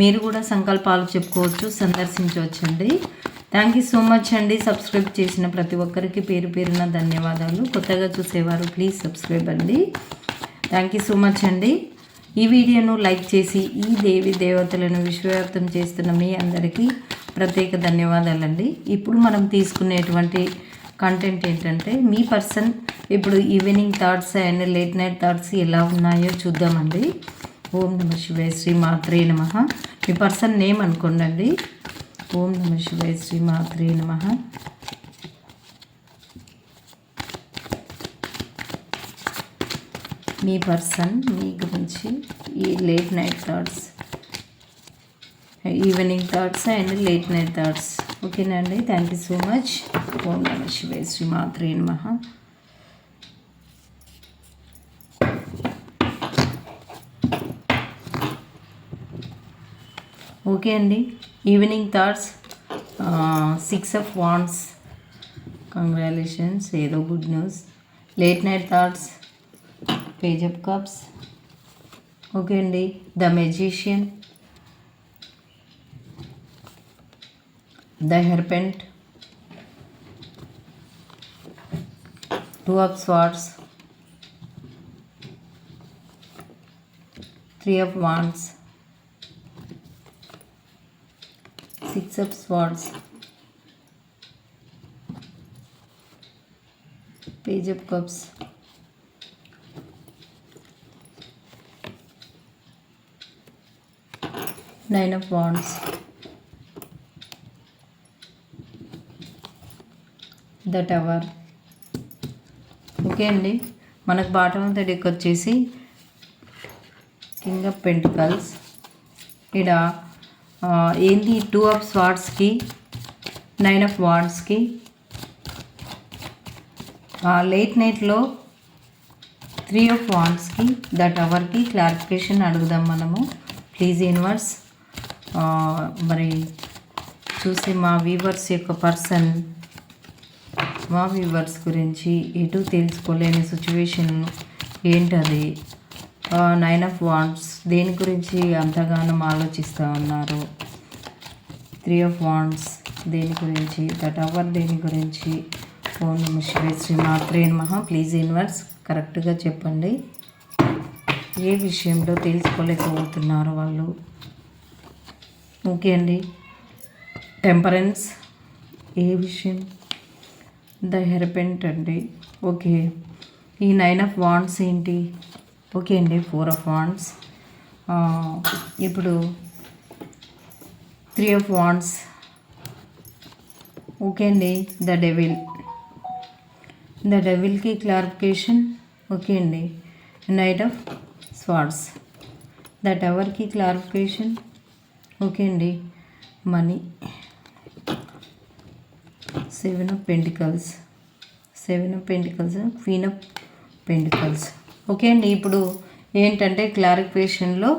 మీరు కూడా సంకల్పాలు చెప్పుకోవచ్చు సందర్శించవచ్చండి. థ్యాంక్ యూ సో మచ్ అండి. సబ్స్క్రైబ్ చేసిన ప్రతి ఒక్కరికి పేరు పేరున ధన్యవాదాలు. కొత్తగా చూసేవారు ప్లీజ్ సబ్స్క్రైబ్ అండి. థ్యాంక్ యూ సో మచ్ అండి. ఈ వీడియోను లైక్ చేసి ఈ దేవి దేవతలను విశ్వవ్యాప్తం చేస్తున్న మీ అందరికీ ప్రత్యేక ధన్యవాదాలండి. ఇప్పుడు మనం తీసుకునేటువంటి కంటెంట్ ఏంటంటే మీ పర్సన్ ఇప్పుడు evening thoughts and late night thoughts ఎలా ఉన్నాయో చూద్దామండి. ఓం నమ శివాయ శ్రీ మాత్రే నమ. మీ పర్సన్ నేమ్ అనుకోండి ఓం నమ శివాయ శ్రీ మాత్రే నమ. మీ పర్సన్ మీ గురించి ఈ late night thoughts evening thoughts and late night thoughts. ఓకేనండి అండి? Thank you so much. ఓం నమ శివాయ శ్రీ మాత్రే నమ. ఓకే అండి. Evening thoughts six of wands congratulations ఏదో good news late night thoughts page of cups okay అండి. The magician the hierophant two of swords three of wands six of swords page of cups nine of wands the tower okay అండి. మనకు bottom of the deck వచ్చేసి king of pentacles ఇడా ఏంది two of స్వార్డ్స్కి nine of వార్డ్స్కి late నైట్లో three of వార్డ్స్కి the టవర్కి క్లారిఫికేషన్ అడుగుదాం మనము. ప్లీజ్ యూనివర్స్ మరి చూసి మా వీవర్స్ యొక్క పర్సన్ మా వ్యూవర్స్ గురించి ఎటు తెలుసుకోలేని సిచ్యువేషన్ ఏంటది? నైన్ ఆఫ్ వాండ్స్ దేని గురించి అంతగానం ఆలోచిస్తూ ఉన్నారు? త్రీ ఆఫ్ వాండ్స్ దేని గురించి? ద టవర్ దేని గురించి? ఓం నమ శివే శ్రీ మాత్రే నమ. ప్లీజ్ ఇన్వర్స్ కరెక్ట్గా చెప్పండి. ఏ విషయంలో తెలుసుకోలేకపోతున్నారు వాళ్ళు? ఓకే అండి. టెంపరెన్స్ ఏ విషయం? ద హెరపెంట్ అండి. ఓకే. ఈ నైన్ ఆఫ్ వాండ్స్ ఏంటి? ఓకే అండి ఫోర్ ఆఫ్ వాండ్స్ ఇప్పుడు త్రీ ఆఫ్ వాండ్స్ ఓకే అండి ద డెవిల్. ద డెవిల్కి క్లారిఫికేషన్ ఓకే అండి నైట్ ఆఫ్ స్వార్డ్స్. ద టవర్కి క్లారిఫికేషన్ ఓకే అండి money. Seven of pentacles. Seven of pentacles queen of pentacles. Okay అండి ఇప్పుడు ఏంటంటే క్లారిఫికేషన్లో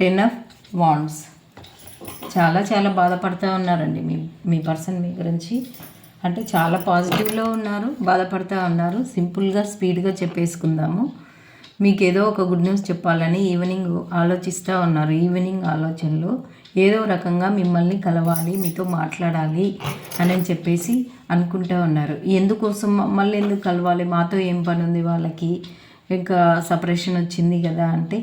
టెన్ ఆఫ్ వాండ్స్. చాలా చాలా బాధపడుతూ ఉన్నారండి మీ మీ పర్సన్ మీ గురించి. అంటే చాలా పాజిటివ్లో ఉన్నారు బాధపడుతూ ఉన్నారు. సింపుల్గా స్పీడ్గా చెప్పేసుకుందాము. మీకు ఏదో ఒక గుడ్ న్యూస్ చెప్పాలని ఈవినింగ్ ఆలోచిస్తూ ఉన్నారు ఈవినింగ్ ఆలోచనలో. ఏదో రకంగా మిమ్మల్ని కలవాలి మీతో మాట్లాడాలి అని చెప్పేసి అనుకుంటూ ఉన్నారు. ఎందుకోసం మమ్మల్ని ఎందుకు కలవాలి? మాతో ఏం పని ఉంది వాళ్ళకి? ఇంకా సపరేషన్ వచ్చింది కదా అంటే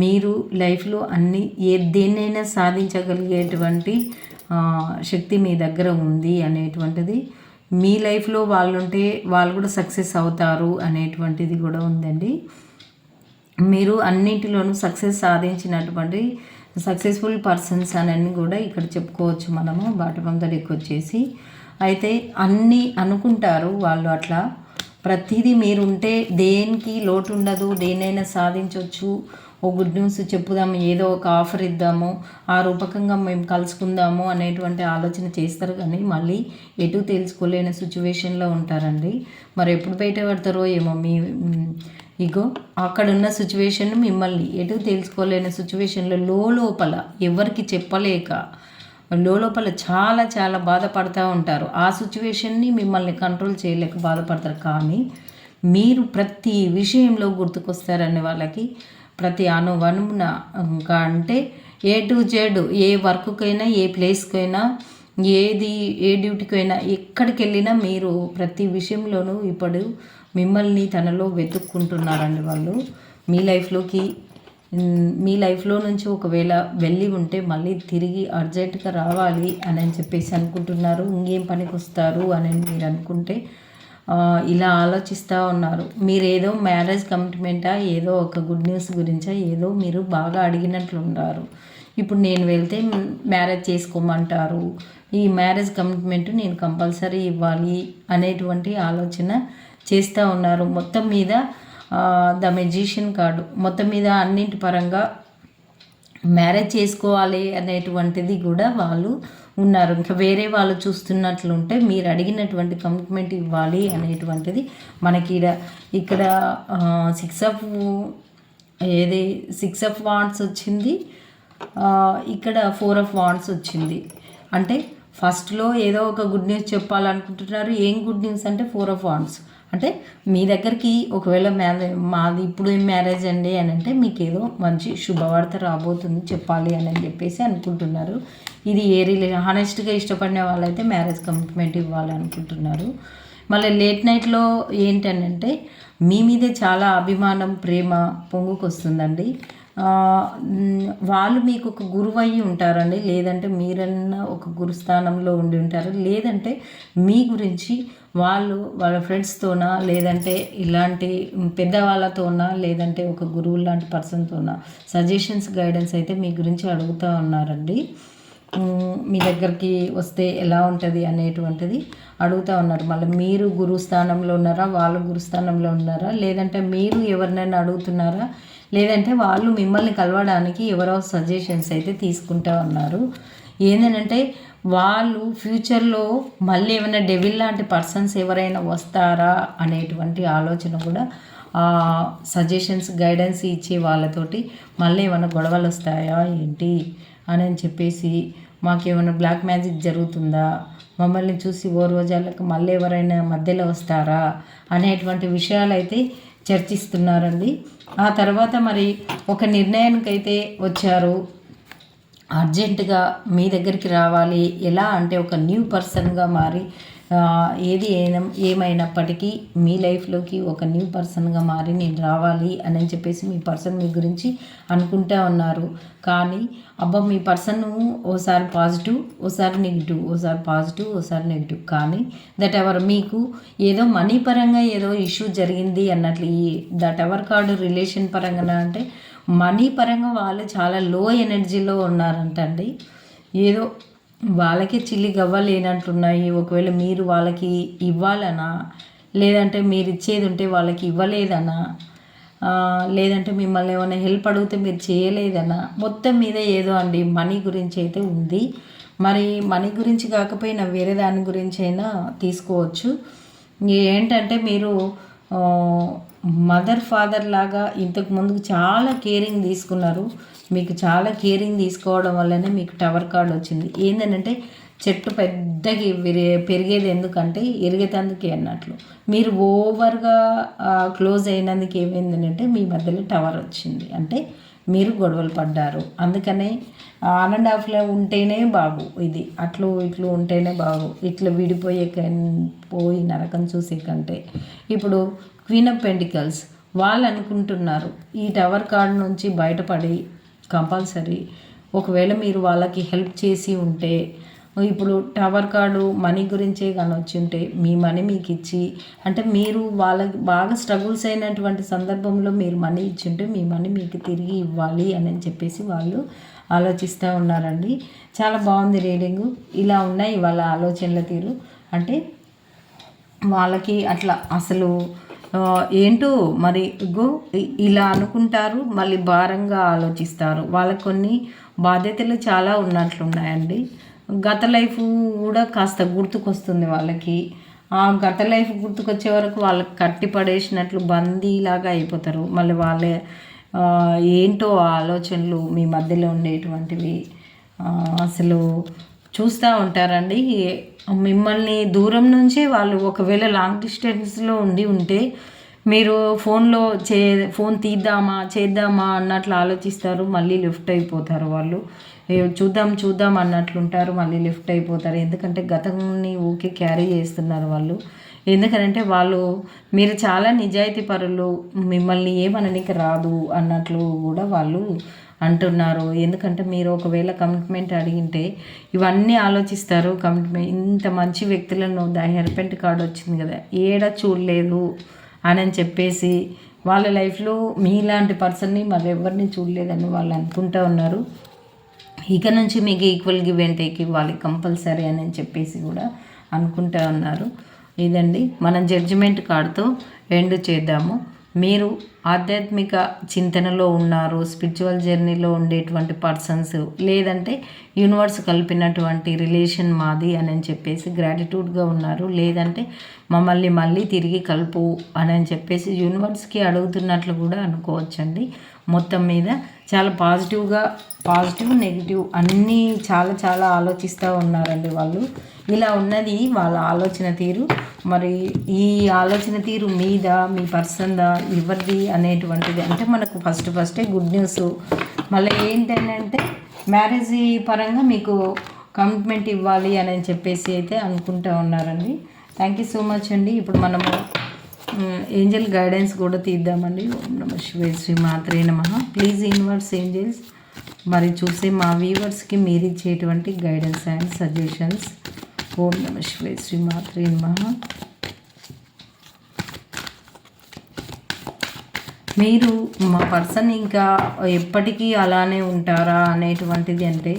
మీరు లైఫ్లో అన్ని ఏ దేన్నైనా సాధించగలిగేటువంటి శక్తి మీ దగ్గర ఉంది అనేటువంటిది మీ లైఫ్లో వాళ్ళు ఉంటే వాళ్ళు కూడా సక్సెస్ అవుతారు అనేటువంటిది కూడా ఉందండి. మీరు అన్నింటిలోనూ సక్సెస్ సాధించినటువంటి సక్సెస్ఫుల్ పర్సన్స్ అని కూడా ఇక్కడ చెప్పుకోవచ్చు మనము బాటం దడికి వచ్చేసి అయితే అన్నీ అనుకుంటారు వాళ్ళు అట్లా. ప్రతిదీ మీరు ఉంటే దేనికి లోటు ఉండదు దేనైనా సాధించవచ్చు ఓ గుడ్ న్యూస్ చెప్పుదాము ఏదో ఒక ఆఫర్ ఇద్దాము ఆ రూపకంగా మేము కలుసుకుందాము అనేటువంటి ఆలోచన చేస్తారు కానీ మళ్ళీ ఎటు తెలుసుకోలేని సిచ్యువేషన్లో ఉంటారండి. మరి ఎప్పుడు బయట పడతారో ఏమో మీ ఇగో అక్కడున్న సిచ్యువేషన్ మిమ్మల్ని ఎటు తెలుసుకోలేని సిచ్యువేషన్లో లోపల ఎవరికి చెప్పలేక లోపల చాలా చాలా బాధపడుతూ ఉంటారు. ఆ సిచ్యువేషన్ని మిమ్మల్ని కంట్రోల్ చేయలేక బాధపడతారు. కానీ మీరు ప్రతి విషయంలో గుర్తుకొస్తారనే వాళ్ళకి ప్రతి అనువనున ఇంకా అంటే ఏ టు జెడ్ ఏ వర్క్కైనా ఏ ప్లేస్కైనా ఏది ఏ డ్యూటీకి అయినా ఎక్కడికి వెళ్ళినా మీరు ప్రతి విషయంలోనూ ఇప్పుడు మిమ్మల్ని తనలో వెతుక్కుంటున్నారండి వాళ్ళు. మీ లైఫ్లోకి మీ లైఫ్లో నుంచి ఒకవేళ వెళ్ళి ఉంటే మళ్ళీ తిరిగి అర్జెంటుగా రావాలి అని చెప్పేసి అనుకుంటున్నారు. ఇంకేం పనికి వస్తారు అని మీరు అనుకుంటే ఇలా ఆలోచిస్తూ ఉన్నారు. మీరు ఏదో మ్యారేజ్ కమిట్మెంటా ఏదో ఒక గుడ్ న్యూస్ గురించా ఏదో మీరు బాగా అడిగినట్లు ఉన్నారు. ఇప్పుడు నేను వెళ్తే మ్యారేజ్ చేసుకోమంటారు. ఈ మ్యారేజ్ కమిట్మెంట్ నేను కంపల్సరీ ఇవ్వాలి అనేటువంటి ఆలోచన చేస్తూ ఉన్నారు. మొత్తం మీద ద మెజిషియన్ కార్డు. మొత్తం మీద అన్నింటి పరంగా మ్యారేజ్ చేసుకోవాలి అనేటువంటిది కూడా వాళ్ళు ఉన్నారు. ఇంకా వేరే వాళ్ళు చూస్తున్నట్లుంటే మీరు అడిగినటువంటి కమిట్మెంట్ ఇవ్వాలి అనేటువంటిది మనకి ఇక్కడ సిక్స్ ఆఫ్ ఏది సిక్స్ ఆఫ్ వాండ్స్ వచ్చింది. ఇక్కడ ఫోర్ ఆఫ్ వాండ్స్ వచ్చింది. అంటే ఫస్ట్లో ఏదో ఒక గుడ్ న్యూస్ చెప్పాలనుకుంటున్నారు. ఏం గుడ్ న్యూస్ అంటే ఫోర్ ఆఫ్ వాన్స్ అంటే మీ దగ్గరికి ఒకవేళ మ్యారేజ్ మాది ఇప్పుడు ఏం మ్యారేజ్ అండి అని అంటే మీకు ఏదో మంచి శుభవార్త రాబోతుంది చెప్పాలి అని చెప్పేసి అనుకుంటున్నారు. ఇది ఏ రిలే హానెస్ట్గా ఇష్టపడిన వాళ్ళైతే మ్యారేజ్ కమిట్మెంట్ ఇవ్వాలి అనుకుంటున్నారు మళ్ళీ లేట్ నైట్లో ఏంటనంటే మీ మీదే చాలా అభిమానం ప్రేమ పొంగుకొస్తుందండి. వాళ్ళు మీకు ఒక గురువు అయ్యి ఉంటారండి. లేదంటే మీరన్నా ఒక గురుస్థానంలో ఉండి ఉంటారు. లేదంటే మీ గురించి వాళ్ళు వాళ్ళ ఫ్రెండ్స్తోనా లేదంటే ఇలాంటి పెద్దవాళ్ళతోనా లేదంటే ఒక గురువు లాంటి పర్సన్తోనా సజెషన్స్ గైడెన్స్ అయితే మీ గురించి అడుగుతూ ఉన్నారండి. మీ దగ్గరికి వస్తే ఎలా ఉంటుంది అనేటువంటిది అడుగుతూ ఉన్నారు. మళ్ళీ మీరు గురుస్థానంలో ఉన్నారా వాళ్ళు గురుస్థానంలో ఉన్నారా లేదంటే మీరు ఎవరినైనా అడుగుతున్నారా? లేదంటే వాళ్ళు మిమ్మల్ని కలవడానికి ఎవరో సజెషన్స్ అయితే తీసుకుంటా ఉన్నారు. ఏంటంటే వాళ్ళు ఫ్యూచర్లో మళ్ళీ ఏమైనా డెవిల్ లాంటి పర్సన్స్ ఎవరైనా వస్తారా అనేటువంటి ఆలోచన కూడా సజెషన్స్ గైడెన్స్ ఇచ్చే వాళ్ళతోటి మళ్ళీ ఏమైనా గొడవలు వస్తాయా ఏంటి అని చెప్పేసి మాకేమైనా బ్లాక్ మ్యాజిక్ జరుగుతుందా? మమ్మల్ని చూసి ఓ రోజాలకు మళ్ళీ ఎవరైనా మధ్యలో వస్తారా? అనేటువంటి విషయాలు అయితే చర్చిస్తున్నారండి. ఆ తర్వాత మరి ఒక నిర్ణయానికి అయితే వచ్చారు. అర్జెంటుగా మీ దగ్గరికి రావాలి. ఎలా అంటే ఒక న్యూ పర్సన్గా మారి ఏది అయినా ఏమైనప్పటికీ మీ లైఫ్లోకి ఒక న్యూ పర్సన్గా మారి నేను రావాలి అని చెప్పేసి మీ పర్సన్ మీ గురించి అనుకుంటా ఉన్నారు. కానీ అబ్బా మీ పర్సన్ ఓసారి పాజిటివ్ ఓసారి నెగిటివ్ ఓసారి పాజిటివ్ ఓసారి నెగిటివ్. కానీ దట్ ఎవర్ మీకు ఏదో మనీ పరంగా ఏదో ఇష్యూ జరిగింది అన్నట్లు ఈ దట్ ఎవర్ కార్డు రిలేషన్ పరంగా అంటే మనీ పరంగా వాళ్ళు చాలా లో ఎనర్జీలో ఉన్నారంటండి. ఏదో వాళ్ళకే చిల్లి గవ్వ లేనట్టున్నాయి ఒకవేళ మీరు వాళ్ళకి ఇవ్వాలనా? లేదంటే మీరు ఇచ్చేది ఉంటే వాళ్ళకి ఇవ్వలేదనా? లేదంటే మిమ్మల్ని ఏమైనా హెల్ప్ అడిగితే మీరు చేయలేదనా? మొత్తం మీద ఏదో అండి మనీ గురించి అయితే ఉంది. మరి మనీ గురించి కాకపోయినా వేరే దాని గురించి అయినా తీసుకోవచ్చు. ఏంటంటే మీరు మదర్ ఫాదర్ లాగా ఇంతకు ముందు చాలా కేరింగ్ తీసుకున్నారు. మీకు చాలా కేరింగ్ తీసుకోవడం వల్లనే మీకు టవర్ కార్డ్ వచ్చింది. ఏంటంటే చెట్టు పెద్దకి పెరిగేది ఎందుకంటే ఎరిగేటందుకే అన్నట్లు. మీరు ఓవర్గా క్లోజ్ అయినందుకు ఏమైందంటే మీ మధ్యలో టవర్ వచ్చింది. అంటే మీరు గొడవలు పడ్డారు. అందుకనే ఆన్ అండ్ ఆఫ్లో ఉంటేనే బాగు ఇది. అట్లు ఇట్లు ఉంటేనే బాగు. ఇట్లా విడిపోయే పోయి నరకం చూసే కంటే. ఇప్పుడు క్వీన్ ఆఫ్ పెంటికల్స్. వాళ్ళు అనుకుంటున్నారు ఈ టవర్ కార్డ్ నుంచి బయటపడి కంపల్సరీ. ఒకవేళ మీరు వాళ్ళకి హెల్ప్ చేసి ఉంటే ఇప్పుడు టవర్ కార్డు మనీ గురించే కానీ వచ్చి ఉంటే మీ మనీ మీకు ఇచ్చి అంటే మీరు వాళ్ళకి బాగా స్ట్రగుల్స్ అయినటువంటి సందర్భంలో మీరు మనీ ఇచ్చి ఉంటే మీ మనీ మీకు తిరిగి ఇవ్వాలి అని చెప్పేసి వాళ్ళు ఆలోచిస్తూ ఉన్నారండి. చాలా బాగుంది రీడింగు. ఇలా ఉన్నాయి వాళ్ళ ఆలోచనల తీరు. అంటే వాళ్ళకి అట్లా అసలు ఏంటో మరి గో ఇలా అనుకుంటారు మళ్ళీ భారంగా ఆలోచిస్తారు. వాళ్ళకు కొన్ని బాధ్యతలు చాలా ఉన్నట్లున్నాయండి. గత లైఫ్ కూడా కాస్త గుర్తుకొస్తుంది వాళ్ళకి. ఆ గత లైఫ్ గుర్తుకొచ్చే వరకు వాళ్ళకి కట్టి పడేసినట్లు బందీలాగా అయిపోతారు. మళ్ళీ వాళ్ళే ఏంటో ఆలోచనలు మీ మధ్యలో ఉండేటువంటివి. అసలు చూస్తూ ఉంటారండి. మిమ్మల్ని దూరం నుంచే వాళ్ళు ఒకవేళ లాంగ్ డిస్టెన్స్లో ఉండి ఉంటే మీరు ఫోన్లో చే ఫోన్ తీద్దామా చేద్దామా అన్నట్లు ఆలోచిస్తారు. మళ్ళీ లిఫ్ట్ అయిపోతారు వాళ్ళు. చూద్దాం చూద్దాం అన్నట్లుంటారు. మళ్ళీ లిఫ్ట్ అయిపోతారు. ఎందుకంటే గతంని ఊకే క్యారీ చేస్తున్నారు వాళ్ళు. ఎందుకంటే వాళ్ళు మీరు చాలా నిజాయితీ పరులు. మిమ్మల్ని ఏమనడానికి రాదు అన్నట్లు కూడా వాళ్ళు అంటున్నారు. ఎందుకంటే మీరు ఒకవేళ కమిట్మెంట్ అడిగింటే ఇవన్నీ ఆలోచిస్తారు. కమిట్మెంట్ ఇంత మంచి వ్యక్తులను ద హెల్పెంట్ కార్డు వచ్చింది కదా ఏడ చూడలేదు అని చెప్పేసి వాళ్ళ లైఫ్లో మీలాంటి పర్సన్ని మరెవరిని చూడలేదని వాళ్ళు అనుకుంటూ ఉన్నారు. ఇక నుంచి మీకు ఈక్వల్ గివ్ అండ్ టేక్ ఇవ్వాలి కంపల్సరీ అని చెప్పేసి కూడా అనుకుంటా ఉన్నారు. ఇదండి మనం జడ్జిమెంట్ కార్డుతో ఎండ్ చేద్దాము. మీరు ఆధ్యాత్మిక చింతనలో ఉన్నారు స్పిరిచువల్ జర్నీలో ఉండేటువంటి పర్సన్స్ లేదంటే యూనివర్స్ కలిపినటువంటి రిలేషన్ మాది అని చెప్పేసి గ్రాటిట్యూడ్గా ఉన్నారు. లేదంటే మమ్మల్ని మళ్ళీ తిరిగి కలుపు అని చెప్పేసి యూనివర్స్కి అడుగుతున్నట్లు కూడా అనుకోవచ్చండి. మొత్తం మీద చాలా పాజిటివ్గా పాజిటివ్ నెగిటివ్ అన్నీ చాలా చాలా ఆలోచిస్తూ ఉన్నారండి వాళ్ళు. ఇలా ఉన్నది వాళ్ళ ఆలోచన తీరు. మరి ఈ ఆలోచన తీరు మీద మీ పర్సన్దా ఎవరిది అనేటువంటిది. అంటే మనకు ఫస్ట్ ఫస్టే గుడ్ న్యూస్. మళ్ళీ ఏంటంటే మ్యారేజ్ పరంగా మీకు కమిట్మెంట్ ఇవ్వాలి అని చెప్పేసి అయితే అనుకుంటూ ఉన్నారండి. థ్యాంక్ యూ సో మచ్ అండి. ఇప్పుడు మనము ఏంజల్ గైడెన్స్ కూడా తీద్దామండి. ఓం నమ శివే శ్రీ మాత్రే నమ. Please universe angels. మరి చూసే మా వ్యూవర్స్కి మీరు ఇచ్చేటువంటి గైడెన్స్ అండ్ సజెషన్స్. ఓం నమ శివే శ్రీమాత్రే నమ. మీరు మా పర్సన్ ఇంకా ఎప్పటికీ అలానే ఉంటారా అనేటువంటిది అంటే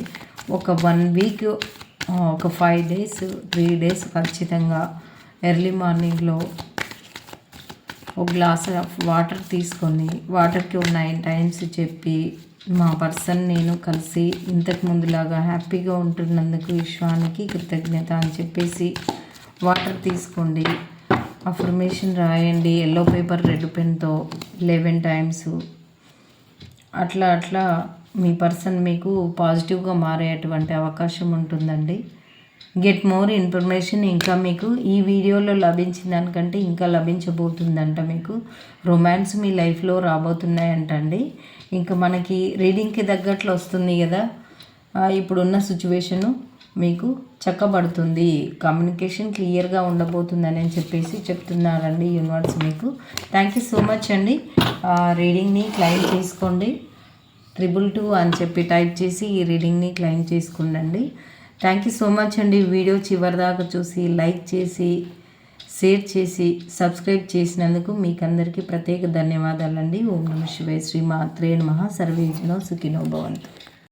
ఒక వన్ వీక్ ఒక ఫైవ్ డేస్ త్రీ డేస్ ఖచ్చితంగా ఎర్లీ మార్నింగ్లో ఒక గ్లాస్ ఆఫ్ వాటర్ తీసుకొని వాటర్కి ఒక నైన్ టైమ్స్ చెప్పి మా పర్సన్ నేను కలిసి ఇంతకు ముందులాగా హ్యాపీగా ఉంటున్నందుకు విశ్వానికి కృతజ్ఞత అని చెప్పేసి వాటర్ తీసుకోండి. అఫర్మేషన్ రాయండి. ఎల్లో పేపర్ రెడ్ పెన్తో లెవెన్ టైమ్స్ అట్లా అట్లా మీ పర్సన్ మీకు పాజిటివ్గా మారేటువంటి అవకాశం ఉంటుందండి. గెట్ మోర్ ఇన్ఫర్మేషన్ ఇంకా మీకు ఈ వీడియోలో లభించిన దానికంటే ఇంకా లభించబోతుందంట మీకు. రొమాన్స్ మీ లైఫ్లో రాబోతున్నాయంటండి. ఇంకా మనకి రీడింగ్కి తగ్గట్లు వస్తుంది కదా. ఇప్పుడున్న సిచ్యువేషను మీకు చక్కబడుతుంది. కమ్యూనికేషన్ క్లియర్గా ఉండబోతుందని అని చెప్పేసి చెప్తున్నారండి యూనివర్స్ మీకు. థ్యాంక్ యూ సో మచ్ అండి. రీడింగ్ని క్లైమ్ చేసుకోండి. ట్రిపుల్ టూ అని చెప్పి టైప్ చేసి ఈ రీడింగ్ని క్లైమ్ చేసుకుండండి థ్యాంక్ యూ సో మచ్ అండి. వీడియో చివరి దాకా చూసి లైక్ చేసి షేర్ చేసి సబ్స్క్రైబ్ చేసినందుకు మీకందరికీ ప్రత్యేక ధన్యవాదాలండి. ఓం నమ శివాయ శ్రీ మాత్రే నమ. సర్వేజనో సుఖినో భవంతు.